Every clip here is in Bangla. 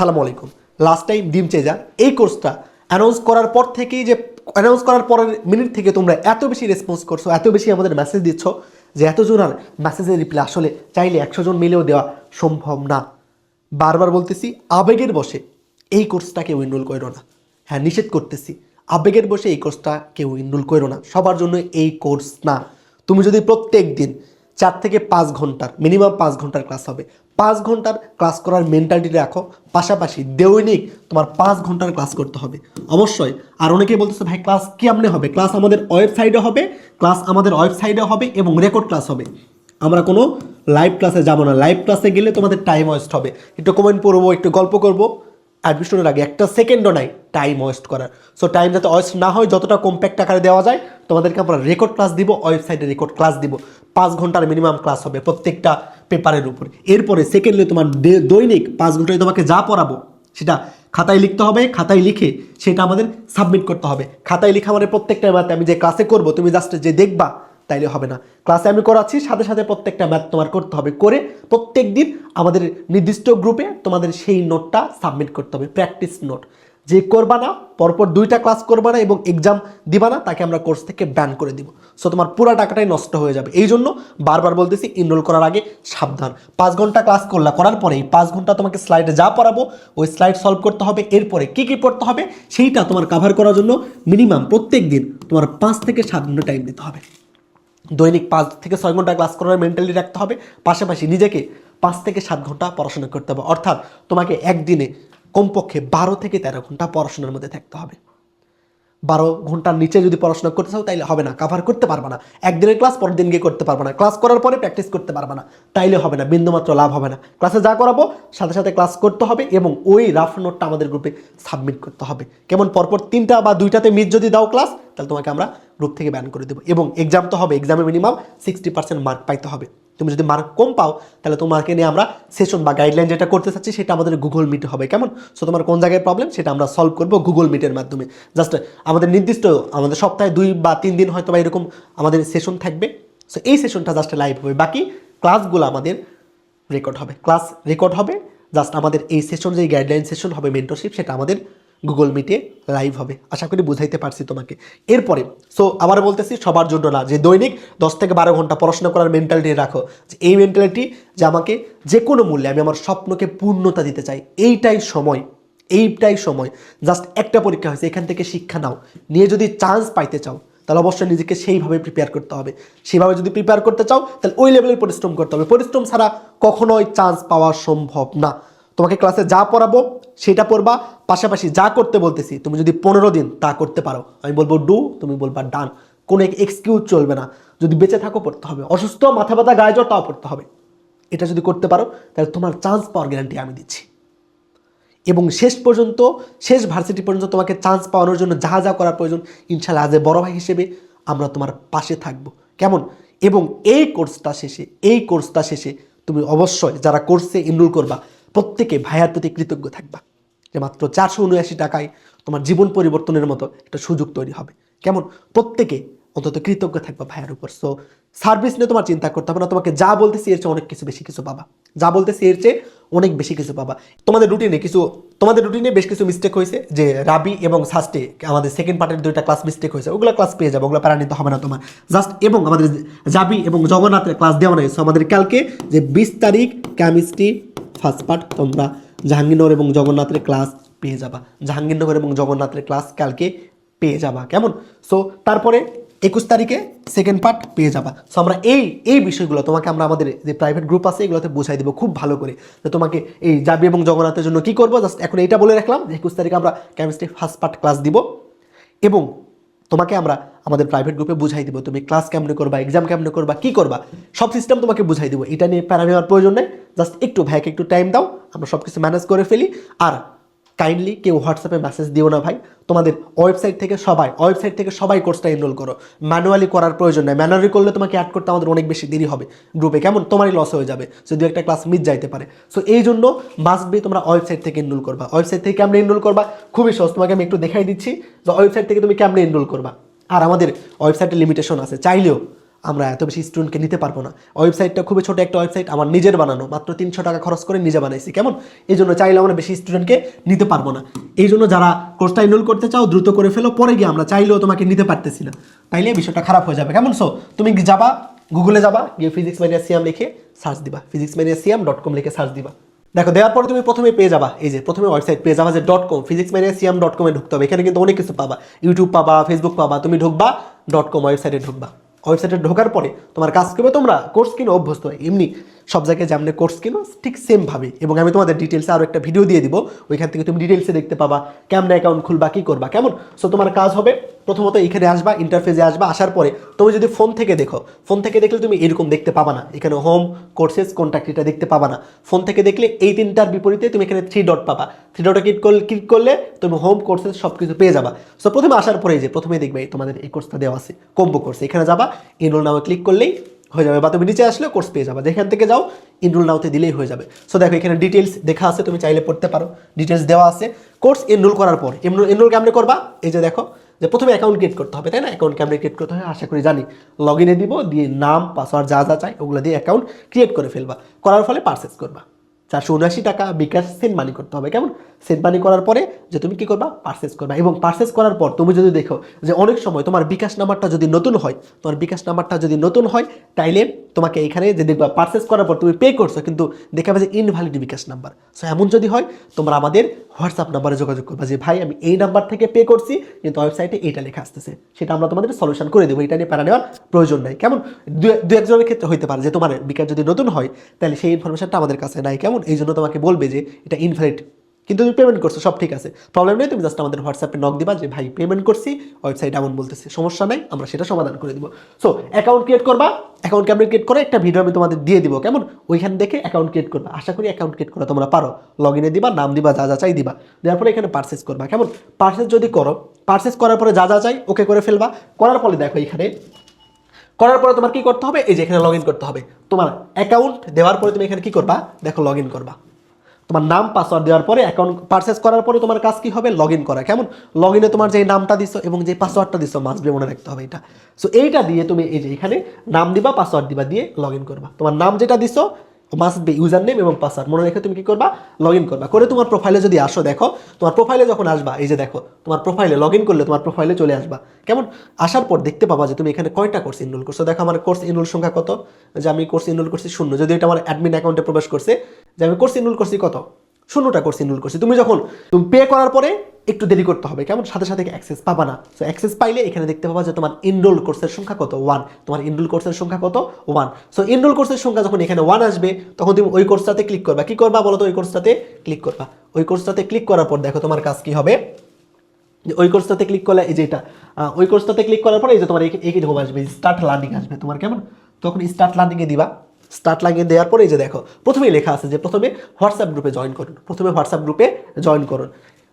সালামু আলাইকুম। লাস্ট টাইম ডিম চেজার এই কোর্সটা অ্যানাউন্স করার পর থেকেই যে অ্যানাউন্স করার পরের মিনিট থেকে তোমরা এত বেশি রেসপন্স করছ, এত বেশি আমাদের মেসেজ দিচ্ছ যে এতজন আর মেসেজের রিপ্লাই আসলে চাইলে একশো জন মিলেও দেওয়া সম্ভব না। বারবার বলতেছি, আবেগের বসে এই কোর্সটা কেউ এনরোল করো না। হ্যাঁ নিষেধ করতেছি। আবেগের বসে এই কোর্সটা কেউ এনরোল করো না। সবার জন্য এই কোর্স না। তুমি যদি প্রত্যেক দিন চার থেকে পাঁচ ঘণ্টার মিনিমাম পাঁচ ঘণ্টার ক্লাস হবে পাঁচ ঘণ্টার ক্লাস করার মেন্টালিটি রাখো। পাশাপাশি দৈনিক তোমার পাঁচ ঘণ্টার ক্লাস করতে হবে। অবশ্যই, আর অনেকেই বলতেছে, ভাই, ক্লাস কেমনে হবে? ক্লাস আমাদের ওয়েবসাইটে হবে, ক্লাস আমাদের ওয়েবসাইটে হবে এবং রেকর্ড ক্লাস হবে। আমরা কোনো লাইভ ক্লাসে যাব না। লাইভ ক্লাসে গেলে তোমাদের টাইম ওয়েস্ট হবে। একটু কমেন্ট পড়ব, একটু গল্প করব। অ্যাডমিশনের আগে একটা সেকেন্ডও নাই টাইম ওয়েস্ট করার। সো টাইম যাতে ওয়েস্ট না হয়, যতটা কম্প্যাক্ট আকারে দেওয়া যায়, তোমাদেরকে আমরা রেকর্ড ক্লাস দিব ওয়েবসাইটে রেকর্ড ক্লাস দিব। পাঁচ ঘণ্টার মিনিমাম ক্লাস হবে প্রত্যেকটা পেপারের উপর। এরপরে সেকেন্ডলি তোমার দৈনিক পাঁচ ঘন্টায় তোমাকে যা পড়াবো সেটা খাতায় লিখতে হবে, খাতায় লিখে সেটা আমাদের সাবমিট করতে হবে। খাতায় লিখা মানে প্রত্যেকটা ম্যাথে আমি যে ক্লাসে করব, তুমি জাস্ট যে দেখবা তাইলে হবে না। ক্লাসে আমি করাচ্ছি, সাথে সাথে প্রত্যেকটা ম্যাথ তোমার করতে হবে। করে প্রত্যেক দিন আমাদের নির্দিষ্ট গ্রুপে তোমাদের সেই নোটটা সাবমিট করতে হবে প্র্যাকটিস নোট যে করবা না, পরপর দুইটা ক্লাস করবা না এবং এক্সাম দিবা না, তাকে আমরা কোর্স থেকে ব্যান করে দিব। সো তোমার পুরো টাকাটাই নষ্ট হয়ে যাবে। এই জন্য বারবার বলতেছি ইনরোল করার আগে সাবধান। পাঁচ ঘণ্টা ক্লাস করলা, করার পরে এই পাঁচ ঘণ্টা তোমাকে স্লাইডে যা পড়াবো, ওই স্লাইড সলভ করতে হবে। এরপরে কী কী পড়তে হবে, সেইটা তোমার কাভার করার জন্য মিনিমাম প্রত্যেক দিন তোমার পাঁচ থেকে সাত ঘণ্টা টাইম দিতে হবে। দৈনিক পাঁচ থেকে ছয় ঘণ্টা ক্লাস করার মেন্টালি রাখতে হবে। পাশাপাশি নিজেকে পাঁচ থেকে সাত ঘণ্টা পড়াশোনা করতে হবে। অর্থাৎ তোমাকে একদিনে কমপক্ষে বারো থেকে তেরো ঘণ্টা পড়াশোনার মধ্যে থাকতে হবে। বারো ঘণ্টার নিচে যদি পড়াশোনা করতে চাও, তাইলে হবে না। কাভার করতে পারবে না। একদিনের ক্লাস পরের দিন গিয়ে করতে পারবে না। ক্লাস করার পরে প্র্যাকটিস করতে পারবে না। তাইলে হবে না। বিন্দুমাত্র লাভ হবে না। ক্লাসে যা করাবো, সাথে সাথে ক্লাস করতে হবে এবং ওই রাফ নোটটা আমাদের গ্রুপে সাবমিট করতে হবে। কেমন? পরপর তিনটা বা দুইটাতে মিস যদি দাও ক্লাস তাহলে তোমাকে আমরা গ্রুপ থেকে ব্যান করে দেবো। এবং এক্সাম তো হবে। এক্সামে মিনিমাম সিক্সটি পার্সেন্ট মার্ক পাইতে হবে। তুমি যদি মার্ক কম পাও, তাহলে তোমাকে নিয়ে আমরা সেশন বা গাইডলাইন যেটা করতে চাচ্ছি, সেটা আমাদের গুগল মিট হবে। কেমন? সো তোমার কোন জায়গায় প্রবলেম সেটা আমরা সলভ করব গুগল মিটের মাধ্যমে। জাস্ট আমাদের নির্দিষ্ট, আমাদের সপ্তাহে দুই বা তিন দিন হয়তো বা এরকম আমাদের সেশন থাকবে। সো এই সেশনটা জাস্ট লাইভ হবে। বাকি ক্লাসগুলো আমাদের রেকর্ড হবে। ক্লাস রেকর্ড হবে। জাস্ট আমাদের এই সেশন যে গাইডলাইন সেশন হবে মেন্টরশিপ সেটা আমাদের গুগল মিটে লাইভ হবে। আশা করি বুঝাইতে পারছি তোমাকে। এরপরে সো আবার বলতেছি সবার জন্য না, যে দৈনিক দশ থেকে বারো ঘণ্টা পড়াশোনা করার মেন্টালিটি রাখো। যে এই মেন্টালিটি যে আমাকে যে কোনো মূল্যে আমি আমার স্বপ্নকে পূর্ণতা দিতে চাই, এইটাই সময় এইটাই সময়। জাস্ট একটা পরীক্ষা হয়েছে, এখান থেকে শিক্ষা নাও। নিয়ে যদি চান্স পাইতে চাও, তাহলে অবশ্যই নিজেকে সেইভাবে প্রিপেয়ার করতে হবে। সেভাবে যদি প্রিপেয়ার করতে চাও, তাহলে ওই লেভেলের পরিশ্রম করতে হবে। পরিশ্রম ছাড়া কখনোই চান্স পাওয়া সম্ভব না। তোমাকে ক্লাসে যা পড়াবো, সেটা পড়বা, পাশাপাশি যা করতে বলতেছি, তুমি যদি পনেরো দিন তা করতে পারো। আমি বলব, ডু, তুমি বলবা, ডান। কোনো এক্সকিউজ চলবে না। যদি বেঁচে থাকো, পড়তে হবে। অসুস্থ, মাথা ব্যথা, গায়ে জ্বর, তাও পড়তে হবে। এটা যদি করতে পারো, তাহলে তোমার চান্স পাওয়ার গ্যারান্টি আমি দিচ্ছি। এবং শেষ পর্যন্ত, শেষ ভার্সিটি পর্যন্ত তোমাকে চান্স পাওয়ানোর জন্য যা যা করার প্রয়োজন ইনশাল্লাহ আজ বড় ভাই হিসেবে আমরা তোমার পাশে থাকব। কেমন? এবং এই কোর্সটা শেষে, এই কোর্সটা শেষে তুমি অবশ্যই যারা কোর্সে এনরোল করবা প্রত্যেকে ভাইয়ার প্রতি কৃতজ্ঞ থাকবা যে মাত্র চারশো উনআশি টাকায় তোমার জীবন পরিবর্তনের মতো একটা সুযোগ তৈরি হবে। কেমন? প্রত্যেকে অন্তত কৃতজ্ঞ থাকবা ভাইয়ার উপর। সো সার্ভিস নিয়ে তোমার চিন্তা করতে হবে না, তোমাকে যা বলতেছি এর চেয়ে অনেক কিছু বেশি কিছু পাবা। যা বলতেছি এর চেয়ে অনেক বেশি কিছু পাবা। তোমাদের রুটিনে কিছু তোমাদের রুটিনে বেশ কিছু মিস্টেক হয়েছে, যে রাবি এবং সাস্টে আমাদের সেকেন্ড পার্টের দুইটা ক্লাস মিস্টেক হয়েছে, ওগুলো ক্লাস পেয়ে যাবে, ওগুলো প্যারা নিতে হবে না তোমার। জাস্ট এবং আমাদের জাবি এবং জগন্নাথের ক্লাস দেওয়া নয় সো আমাদের কালকে যে বিশ তারিখ কেমিস্ট্রি ফার্স্ট পার্ট তোমরা জাহাঙ্গীরনগর এবং জগন্নাথের ক্লাস পেয়ে যাবা। জাহাঙ্গীরনগর এবং জগন্নাথের ক্লাস কালকে পেয়ে যাবা। কেমন? সো তারপরে একুশ তারিখে সেকেন্ড পার্ট পেয়ে যাবা। সো আমরা এই এই বিষয়গুলো তোমাকে আমরা আমাদের যে প্রাইভেট গ্রুপ আছে, এগুলোতে বুঝাই দেবো খুব ভালো করে। তো তোমাকে এই জাবি এবং জগন্নাথের জন্য কি করব? জাস্ট এখন এইটা বলে রাখলাম যে একুশ তারিখে আমরা কেমিস্ট্রি ফার্স্ট পার্ট ক্লাস দিব। এবং তোমাকে আমরা আমাদের প্রাইভেট গ্রুপে বুঝাই দিব তুমি ক্লাস কেমনে করবা এক্সাম কেমনে করবা, কি করবা। সব সিস্টেম তোমাকে বুঝাই দেবো। এটা নিয়ে প্যারা নেওয়ার প্রয়োজন নেই। জাস্ট একটু ভাইকে একটু টাইম দাও। আমরা সব কিছু ম্যানেজ করে ফেলি। আর কাইন্ডলি কেউ হোয়াটসঅ্যাপে মেসেজ দিও না ভাই। তোমাদের ওয়েবসাইট থেকে সবাই ওয়েবসাইট থেকে সবাই কোর্সটা এনরোল করো। ম্যানুয়ালি করার প্রয়োজন নেই। ম্যানুয়ালি করলে তোমাকে অ্যাড করতে আমাদের অনেক বেশি দেরি হবে। গ্রুপে কেমন? তোমারই লস হয়ে যাবে। যদি একটা ক্লাস মিস যাইতে পারে। সো এই জন্য মাস্ট বি তোমরা ওয়েবসাইট থেকে এনরোল করবা। ওয়েবসাইট থেকে কেমনে এনরোল করবা, খুবই সহজ। তোমাকে আমি একটু দেখাই দিচ্ছি যে ওয়েবসাইট থেকে তুমি কেমনে এনরোল করবা। আর আমাদের ওয়েবসাইটে লিমিটেশন আছে। চাইলেও আমরা এত বেশি স্টুডেন্টকে নিতে পারব না। ওয়েবসাইটটা খুবই ছোট একটা ওয়েবসাইট আমার নিজের বানানো। মাত্র তিনশো টাকা খরচ করে নিজে বানাইছি, কেমন? এই জন্য চাইলে আমরা বেশি স্টুডেন্টকে নিতে পারব না। এই জন্য যারা কোর্সটা এনরোল করতে চাও, দ্রুত করে ফেলো, পরে গিয়ে আমরা চাইলেও তোমাকে নিতে পারতেছি না। তাইলে বিষয়টা খারাপ হয়ে যাবে, কেমন? সো তুমি যাবা? গুগলে যাবা, গিয়ে ফিজিক্স মাইনাস সিয়াম লিখে সার্চ দিবা। Physics minus Siam dot com লিখে সার্চ দিবা। দেখো, দেওয়ার পরে তুমি প্রথমে পেয়ে যাবা, এই যে প্রথমে ওয়েবসাইট পেয়ে যাবা যে dot com physics minus Siam dot কমে ঢুকতে হবে। এখানে কিন্তু অনেক কিছু পাবা ইউটিউব পাবা ফেসবুক পাবা, তুমি ঢুকবা ডট কম ওয়েবসাইটে ঢুকবা। ওয়েবসাইটে ঢোকার পরে তোমার কাজ করবে তোমরা কোর্স কিনে অভ্যস্ত এমনি। সব জায়গায় যেমন কোর্স কিনো ঠিক সেমভাবে এবং আমি তোমাদের ডিটেলসে আরও একটা ভিডিও দিয়ে দিব, ওইখান থেকে তুমি ডিটেলসে দেখতে পাবা কেমন অ্যাকাউন্ট খুলবা, কী করবা, কেমন? সো তোমার কাজ হবে প্রথমত এখানে আসবা ইন্টারফেসে আসবা, আসার পরে তুমি যদি ফোন থেকে দেখো ফোন থেকে দেখলে তুমি এরকম দেখতে পাবা না। এখানে হোম কোর্সেস কন্ট্যাক্ট এটা দেখতে পাবা না। ফোন থেকে দেখলে এই তিনটার বিপরীতে তুমি এখানে থ্রি ডট পাবা। থ্রি ডটে ক্লিক করলে ক্লিক করলে তুমি হোম কোর্সেস সব কিছু পেয়ে যাবা। সো প্রথমে আসার পরে যে প্রথমে দেখবে তোমাদের এই কোর্সটা দেওয়া আছে কম্বো কোর্স এখানে যাবা এনরোল নামে ক্লিক করলেই হয়ে যাবে বা তুমি নিচে আসলে কোর্স পেয়ে যাবে। যেখান থেকে যাও এনরোল নাওতে দিলেই হয়ে যাবে। সো দেখো, এখানে ডিটেলস দেখা আছে, তুমি চাইলে পড়তে পারো। ডিটেলস দেওয়া আছে। কোর্স এনরোল করার পর এনরোল এনরোল কেমনে করবা? এই যে দেখো, যে প্রথমে অ্যাকাউন্ট ক্রিয়েট করতে হবে, তাই না? অ্যাকাউন্ট কেমনে ক্রিয়েট করতে হবে আশা করি জানি। লগ ইনে দিব, দিয়ে নাম পাসওয়ার্ড যা যা চাই, ওগুলো দিয়ে অ্যাকাউন্ট ক্রিয়েট করে ফেলবা। করার ফলে পারচেস করবা। চারশো উনআশি টাকা বিকাশ সেন্ড মানি করতে হবে। কেমন? সেন্ড মানি করার পরে যে তুমি কি করবা? পারচেস করবা। এবং পারচেস করার পর তুমি যদি দেখো যে অনেক সময় তোমার বিকাশ নাম্বারটা যদি নতুন হয়, তোমার বিকাশ নাম্বারটা যদি নতুন হয়, তাইলে তোমাকে এখানে যে দেখবা পারচেস করার পর তুমি পে করছ, কিন্তু দেখাবে যে ইনভ্যালিড বিকাশ নাম্বার। সো এমন যদি হয়, তোমরা আমাদের হোয়াটসঅ্যাপ নাম্বারে যোগাযোগ করবা যে, ভাই, আমি এই নাম্বার থেকে পে করছি, কিন্তু ওয়েবসাইটে এইটা লেখা আসতেছে। সেটা আমরা তোমাদের সলিউশন করে দেবো। এটা নিয়ে প্যারা নেওয়ার প্রয়োজন নাই। কেমন? দু একজনের ক্ষেত্রে হইতে পারে যে তোমার বিকাশ যদি নতুন হয় তাহলে সেই ইনফরমেশনটা আমাদের কাছে নাই। কেমন? এই জন্য তোমাকে বলবে যে এটা ইনভ্যালিড কিন্তু তুমি পেমেন্ট করছ, সব ঠিক আছে। প্রবলেম নেই, তুমি জাস্ট আমাদের হোয়াটসঅ্যাপে নক দিবা যে, ভাই পেমেন্ট করছি ওয়েবসাইট এমন বলতেছে, সমস্যা নাই, আমরা সেটা সমাধান করে দিব। সো অ্যাকাউন্ট ক্রিয়েট করবা অ্যাকাউন্ট কেমন ক্রিয়েট করে একটা ভিডিও আমি তোমাদের দিয়ে দিব, কেমন? ওইখান দেখে অ্যাকাউন্ট ক্রিয়েট করবা। আশা করি অ্যাকাউন্ট ক্রিয়েট করা তোমরা পারো। লগ ইনে দিবা, নাম দিবা, যা যা চাই দিবা। দেওয়ার পরে এখানে পার্সেস করবা, কেমন? পার্সেস যদি করো পার্সেস করার পরে যা যা চাই ওকে করে ফেলবা। করার ফলে দেখো এখানে করার পরে তোমার কি করতে হবে? এই যে এখানে লগ করতে হবে। তোমার অ্যাকাউন্ট দেওয়ার পরে তুমি এখানে কি করবা? দেখো লগ করবা। তোমার নাম পাসওয়ার্ড দেওয়ার পরে অ্যাকাউন্ট পারচেস করার পরে তোমার কাজ কি হবে? লগ করা। কেমন? লগ তোমার যে নামটা দিছো এবং যে পাসওয়ার্ডটা দিছো মাস্ট মনে রাখতে হবে এটা। সো এইটা দিয়ে তুমি এই যে এখানে নাম দিবা পাসওয়ার্ড দিবা, দিয়ে লগ করবা। তোমার নাম যেটা দিছো মাস্ট বি ইউজার নেম এবং পাসওয়ার্ড মনে রেখে তুমি কি করবা? লগ ইন করবা। করে তোমার প্রোফাইলে যদি আসো, দেখো, তোমার প্রোফাইলে যখন আসবা, এই যে দেখো, তোমার প্রোফাইলে লগ ইন করলে তোমার প্রোফাইলে চলে আসবা। কেমন? আসার পর দেখতে পাবা যে তুমি এখানে কয়টা কোর্স এনরোল করছ। দেখো, আমার কোর্স এনরোল সংখ্যা কত? যে আমি কোর্স এনরোল করছি শূন্য। যদি এটা আমার অ্যাডমিন অ্যাকাউন্টে প্রবেশ করছে, যে আমি কোর্স এনরোল করছি কত? শূন্যটা কোর্স এনরোল করছি। তুমি যখন, তুমি পে করার পরে একটু দেরি করতে হবে। কেমন? সাথে সাথে অ্যাক্সেস পাবা না। সো অ্যাক্সেস পাইলে এখানে দেখতে পাবা যে তোমার এনরোল কোর্সের সংখ্যা কত? ওয়ান তোমার এনরোল কোর্সের সংখ্যা কত? ওয়ান সো এনরোল কোর্সের সংখ্যা যখন এখানে ওয়ান আসবে, তখন তুমি ওই কোর্সটাতে ক্লিক করবা। কি করবা বলো তো ওই কোর্সটাতে ক্লিক করবা। ওই কোর্সটাতে ক্লিক করার পর দেখো তোমার কাজ কি হবে। যে ওই কোর্সটাতে ক্লিক করলে এই যে এটা ওই কোর্সটাতে ক্লিক করার পরে এই যে তোমার এই এই রকম আসবে স্টার্ট লার্নিং আসবে তোমার। কেমন? তখন স্টার্ট লার্নিংয়ে দিবা। স্টার্ট লাগিয়ে দেওয়ার পরে এই যে দেখো, প্রথমেই লেখা আছে যে প্রথমে হোয়াটসঅ্যাপ গ্রুপে জয়েন করুন। প্রথমে হোয়াটসঅ্যাপ গ্রুপে জয়েন করুন।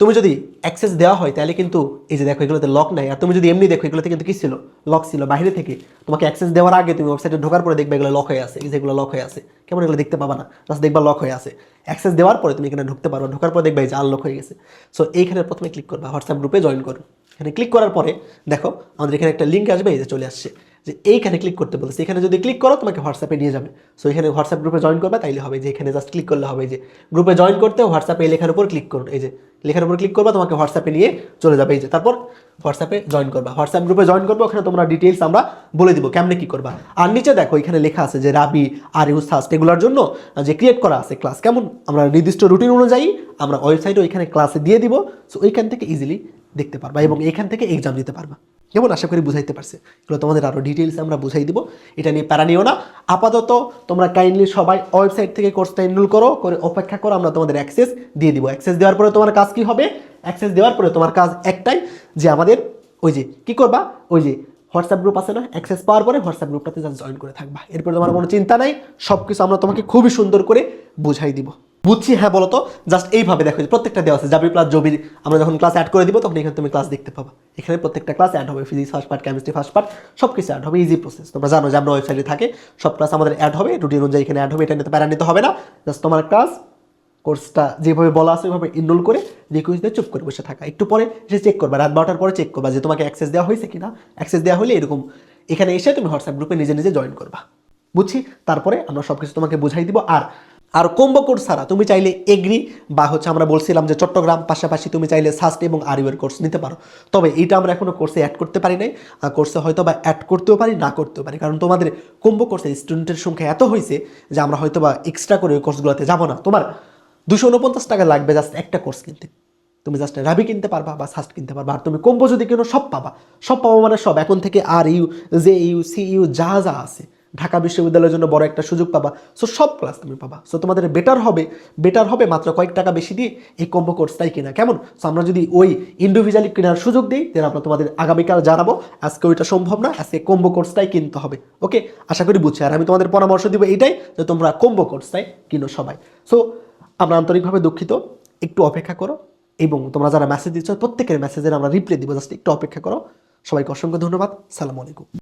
তুমি যদি অ্যাক্সেস দেওয়া হয়, তাহলে কিন্তু এই যে দেখো এগুলোতে লক নাই। আর তুমি যদি এমনি দেখো, এগুলোতে কিন্তু কি ছিল? লক ছিল। বাইরে থেকে তোমাকে অ্যাক্সেস দেওয়ার আগে তুমি ওয়েবসাইটে ঢোকার পরে দেখবে এগুলো লক হয়ে আছে। এই যে এগুলো লক হয়ে আছে। কেমন এগুলো দেখতে পাবা না? জাস্ট দেখবা লক হয়ে আছে। অ্যাক্সেস দেওয়ার পরে তুমি এখানে ঢুকতে পারো ঢোকার পরে দেখবে যে আনলক হয়ে গেছে। সো এইখানে প্রথমে ক্লিক করবা। হোয়াটসঅ্যাপ গ্রুপে জয়েন করো। এখানে ক্লিক করার পরে দেখো, আমাদের এখানে একটা লিঙ্ক আসবে, এই যে চলে আসছে। যে এইখানে ক্লিক করতে বলছে এখানে যদি ক্লিক করো, তোমাকে হোয়াটসঅ্যাপে নিয়ে যাবে। সো এখানে হোয়াটসঅ্যাপ গ্রুপে জয়েন করবে, তাইলে হবে যে এখানে জাস্ট ক্লিক করলে হবে যে। গ্রুপে জয়েন করতে হোয়াটসঅ্যাপে এই লেখার উপর ক্লিক করুন এই যে। লেখার উপর ক্লিক করবা, তোমাকে হোয়াটসঅ্যাপে নিয়ে চলে যাবে, এই যে। তারপর হোয়াটসঅ্যাপে জয়েন করবা। হোয়াটসঅ্যাপ গ্রুপে জয়েন করব, ওখানে তোমরা ডিটেলস আমরা বলে দিব, কেমনে কি করবা। আর নিচে দেখো, এখানে লেখা আছে যে রাবি আর ইউজ ফাস্ট এগুলোর জন্য যে ক্রিয়েট করা আছে ক্লাস কেমন? আমরা নির্দিষ্ট রুটিন অনুযায়ী আমরা ওয়েবসাইটে ওইখানে ক্লাসে দিয়ে দিব। সো ওইখান থেকে ইজিলি দেখতে পারবা এবং এখান থেকে এক্সাম দিতে পারবা। কেমন আশা করি বুঝাইতে পারছে? এগুলো তোমাদের আরও ডিটেলস আমরা বুঝাই দিব। এটা নিয়ে প্যারা নিও না। আপাতত তোমরা কাইন্ডলি সবাই ওয়েবসাইট থেকে কোর্সটা এনরোল করো, করে অপেক্ষা করো, আমরা তোমাদের অ্যাক্সেস দিয়ে দিব। অ্যাক্সেস দেওয়ার পরে তোমার কাজ কি হবে? অ্যাক্সেস দেওয়ার পরে তোমার কাজ একটাই যে আমাদের ওই যে কি করবা? ওই যে হোয়াটসঅ্যাপ গ্রুপ আছে না? অ্যাক্সেস পাওয়ার পরে হোয়াটসঅ্যাপ গ্রুপটাতে জয়েন করে থাকবা। এরপরে তোমার কোনো চিন্তা নাই। সব কিছু আমরা তোমাকে খুবই সুন্দর করে বুঝাই দিব। বুঝছি হ্যাঁ বলো তো। জাস্ট এইভাবে দেখো প্রত্যেকটা দেওয়া আছে। জাবি প্লাস জবি আমরা যখন ক্লাস অ্যাড করে দিব, তখন এখানে তুমি ক্লাস দেখতে পাবা। এখানে প্রত্যেকটা ক্লাস অ্যাড হবে। Physics first part chemistry first part সব কিছু অ্যাড হবে। ইজি প্রসেস তোমরা জানো যে আমরা ওয়েবসাইটে থাকে, সব ক্লাস আমাদের অ্যাড হবে। রুটিন অনুযায়ী এখানে অ্যাড হবে। এটা নিতে প্যারা নিতে হবে না। জাস্ট তোমার ক্লাস কোর্সটা যেভাবে বলা আছে, ওইভাবে এনরোল করে রিকোয়েস্ট দিয়ে চুপ করে বসে থাকা। একটু পরে এসে চেক করবা। রাত বারোটার পরে চেক করবা যে তোমাকে অ্যাক্সেস দেওয়া হয়েছে কিনা। অ্যাক্সেস দেওয়া হলে এরকম এখানে এসে তুমি হোয়াটসঅ্যাপ গ্রুপে নিজে নিজে জয়েন করবা। বুঝছি? তারপরে আমরা সব কিছু তোমাকে বুঝাই দিব। আর আর কম্বো কোর্স ছাড়া তুমি চাইলে এগ্রি বা হচ্ছে আমরা বলছিলাম যে চট্টগ্রাম, পাশাপাশি তুমি চাইলে সাস্ট এবং আরিওয়ের কোর্স নিতে পারো। তবে এইটা আমরা এখনও কোর্সে অ্যাড করতে পারি নাই। আর কোর্সে হয়তো বা অ্যাড করতেও পারি, না করতেও পারি। কারণ তোমাদের কম্বো কোর্সের স্টুডেন্টের সংখ্যা এত হয়েছে যে আমরা হয়তো বা এক্সট্রা করে ওই কোর্সগুলোতে যাব না। তোমার দুশো উনপঞ্চাশ টাকা লাগবে জাস্ট একটা কোর্স কিনতে। তুমি জাস্ট রাবি কিনতে পারবা বা সাস্ট কিনতে পারবা। আর তুমি কম্বো যদি কেনো, সব পাবা। সব পাবো মানে সব। এখন থেকে R U J U C U যা যা আছে। ঢাকা বিশ্ববিদ্যালয়ের জন্য বড় একটা সুযোগ পাবা। সো সব ক্লাস তুমি পাবা। সো তোমাদের বেটার হবে বেটার হবে মাত্র কয়েক টাকা বেশি দিয়ে এই কম্বো কোর্সটাই কিনা। কেমন? সো আমরা যদি ওই ইন্ডিভিজুয়ালি কেনার সুযোগ দিই তাহলে আমরা তোমাদের আগামীকাল জানাব, আজকে ওইটা সম্ভব না, আজকে কম্বো কোর্সটাই কিনতে হবে। ওকে আশা করি বুঝছি। আর আমি তোমাদের পরামর্শ দিব এটাই যে তোমরা কম্বো কোর্সটাই কিনো সবাই। সো আমরা আন্তরিকভাবে দুঃখিত। একটু অপেক্ষা করো এবং তোমরা যারা মেসেজ দিচ্ছ, প্রত্যেকের মেসেজের আমরা রিপ্লাই দিব। জাস্ট একটু অপেক্ষা করো। সবাইকে অসংখ্য ধন্যবাদ। সালাম আলাইকুম।